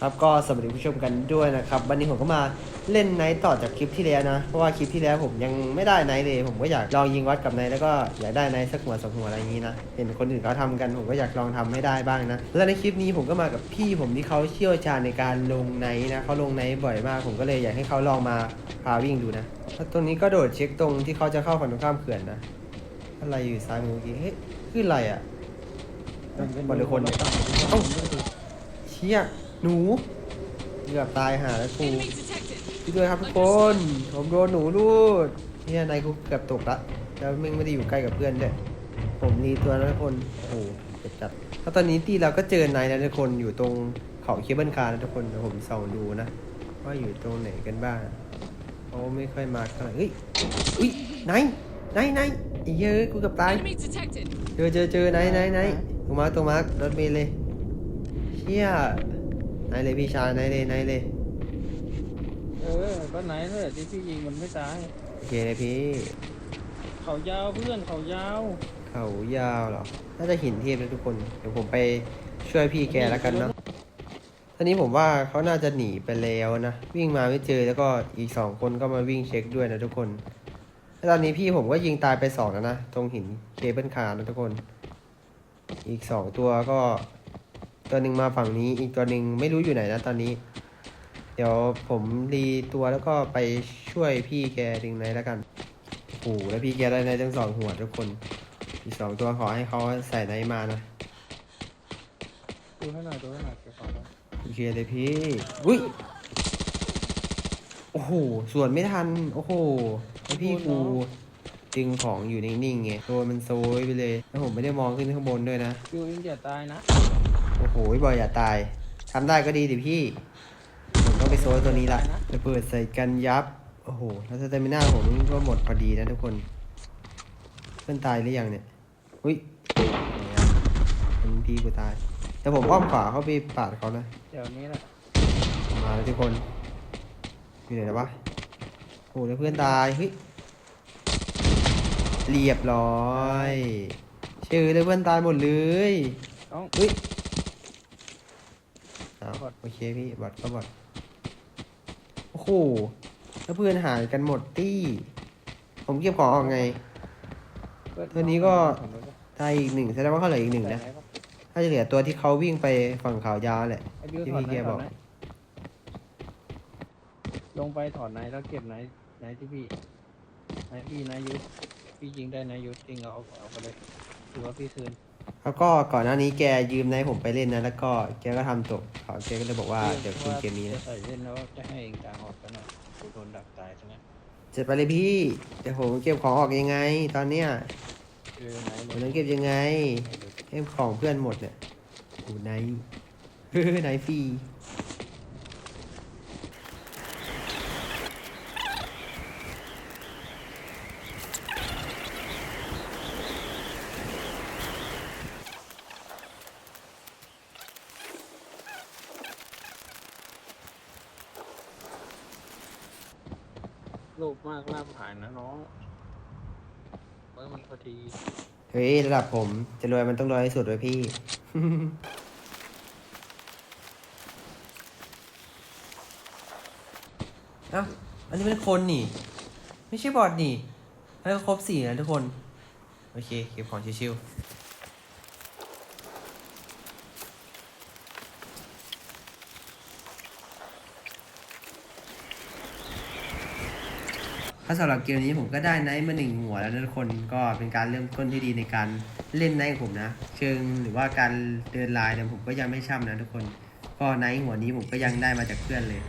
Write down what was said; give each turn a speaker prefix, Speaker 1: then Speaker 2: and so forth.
Speaker 1: ครับก็สวัสดีผู้ชมกันด้วยนะครับ วันนี้ผมก็มาเล่นไนท์ต่อจากคลิปที่แล้วนะ เพราะว่าคลิปที่แล้วผมยังไม่ได้ไนท์เลย ผมก็อยากลองยิงวัดกับไนท์แล้วก็อยากได้ไนท์สักหัวสองหัวอะไรอย่างนี้นะ เห็นคนอื่นเขาทำกันผมก็อยากลองทำให้ได้บ้างนะ และในคลิปนี้ผมก็มากับพี่ผมที่เขาเชี่ยวชาญในการลงไนท์นะเขาลงไนท์บ่อยมาก ผมก็เลยอยากให้เขาลองมาพาวิ่งดูนะแล้วตรงนี้ก็โดดเช็คตรงที่เขาจะเข้าฝั่งตรงข้ามเขื่อนนะ อะไรอยู่ซ้ายมือเมื่อกี้เฮ้ยขึ้นอะไรอะบอลหรือคนเนี่ยเอ้าเชี่ย หนูเกือบตายหาแล้วกูพี่ด้วยครับทุกคนผมโดนหนูรูดเนี่ยนายกูเกือบตกละแล้วมึงไม่ได้อยู่ใกล้กับเพื่อนด้วยผมรีตัวแล้วทุกคนโอ้โหเจ็บจัดแล้วตอนนี้ตีเราก็เจอนายแล้วทุกคนอยู่ตรงเขาเคเบิลคาร์นะทุกคนเดี๋ยวผมส่องดูนะว่าอยู่ตรงไหนกันบ้างเขาไม่ค่อยมาเท่าไหร่เฮ้ยอุ้ยนายนายนายไอ้เหี้ยอะกูเกือบตายเจอเจอเจอไหนไหนไหนตรงมาร์คตรงมาร์ครถเมล์เลยเชี่ย นเลยพี่ชายไหนเลยไหนเลย
Speaker 2: เออก็ไหนเลยที่พี่ยิงมันไม่ตาย
Speaker 1: โอเคเลยพี่
Speaker 2: เขายาวเพื่อนเขายาว
Speaker 1: เขายาวเหรอ น่าจะหินเทพนะทุกคน เดี๋ยวผมไปช่วยพี่แกแล้วกันเนาะตอนนี้ผมว่าเขาน่าจะหนีไปแล้วนะ วิ่งมาไม่เจอแล้วก็อีกสองคนก็มาวิ่งเช็คด้วยนะทุกคนแล้วตอนนี้พี่ผมก็ยิงตายไปสองแล้วนะ ตรงหินเคเบิลคาร์นะทุกคน อีกสองตัวก็ ตัวหนึ่งมาฝั่งนี้ อีกตัวหนึ่งไม่รู้อยู่ไหนนะตอนนี้ เดี๋ยวผมรีตัวแล้วก็ไปช่วยพี่แกดึงในแล้วกันโอ้โหแล้วพี่แกได้ในทั้งสองหัวทุกคน อีกสองตัวขอให้เขาใส่ในมานะ
Speaker 2: ดูให้หน่อยดูให้หน่อยเก็บของไว้
Speaker 1: โอเคเลยพี่อุ้ยโอ้โหส่วนไม่ทัน โอ้โหแล้วพี่กูดึงของอยู่นิ่งๆไงโดนมันโซยไปเลยแล้วผมไม่ได้มองขึ้นข้างบนด้วยนะ
Speaker 2: ยูอินอย่าตายนะ
Speaker 1: โอ้โหบอยอย่าตายทำได้ก็ดีดิพี่ ผมต้องไปโซยตัวนี้ละระเบิดใส่กันยับ โอ้โห แล้วสเตมิน่าผมก็หมดพอดีนะทุกคน เพื่อนตายหรือยังเนี่ย อุ้ยไหนอะมันพี่กูตาย แต่ผมอ้อมขวาเข้าไปปาดเขานะ
Speaker 2: เดี๋ยวนี้แหละ
Speaker 1: มาแล้วทุกคนอยู่ไหนแล้ววะโอ้แล้วเพื่อนตาย เฮ้ย เรียบร้อย ชื่อเลยเพื่อนตายหมดเลย
Speaker 2: ต้อง
Speaker 1: เฮ้ยเอา
Speaker 2: บอท
Speaker 1: โอเคพี่บอดก็บอดโอ้โหแล้วเพื่อนหายกันหมดตี้ ผมเก็บของออกไง ตัวนี้ก็ ตายอีกหนึ่งแสดงว่าเขาเหลืออีกหนึ่งนะถ้าจะเหลือตัวที่เขาวิ่งไปฝั่งขาวยาวแหละ
Speaker 2: ไอ้บิว
Speaker 1: ที่
Speaker 2: ถอด
Speaker 1: พี่
Speaker 2: ไหน
Speaker 1: แก
Speaker 2: ถ
Speaker 1: บ
Speaker 2: อ
Speaker 1: อ
Speaker 2: ด
Speaker 1: ก
Speaker 2: ไหนลงไปถอดไหนแล้วเก็บไหนไหนที่พี่ไหนพี่ไหนยุทธพี่ยิงได้ไหนยุทธจริงเอาเอาเอาไปเลยถือว่าพี่คืน
Speaker 1: แล้วก็ก่อนหน้านี้แกยืมในผมไปเล่นนะ แล้วก็แกก็ทำตกเขาแกก็เลยบอกว่าเดี๋ยวคืนเกมนี้
Speaker 2: จะ
Speaker 1: นะ
Speaker 2: ใส่เล่นแล้วจะให้เองกลางออกกันหน่อยกูโดนดักตายซะงั้น
Speaker 1: เสร็จไปเลยพี่เดี๋ยวผมเก็บของออกยังไง ตอนเนี้ย
Speaker 2: เออไหน
Speaker 1: ผมต้องเก็บยังไงเก็บของเพื่อนหมดเนี่ยโอ้ไนท์เฮ้ยไนท์ฟรี
Speaker 2: รูปมากลาบหายนะน้องเมื่อมันพอดี
Speaker 1: เฮ้ยระดับผมจะรวยมันต้องรวยที่สุดเลยพี่ เอ้าอันนี้เป็นคนนี่ ไม่ใช่บอทนี่แล้วก็ครบสี่แล้วทุกคน โอเค เก็บของชิวๆ ถ้าสำหรับเกมนี้ผมก็ได้ไนท์มาหนึ่งหัวแล้วทุกคนก็เป็นการเริ่มต้นที่ดีในการเล่นไนท์ของผมนะเชิงหรือว่าการเดินไลน์เนี่ยผมก็ยังไม่ช่ำนะทุกคน ก็ไนท์หัวนี้ผมก็ยังได้มาจากเพื่อนเลย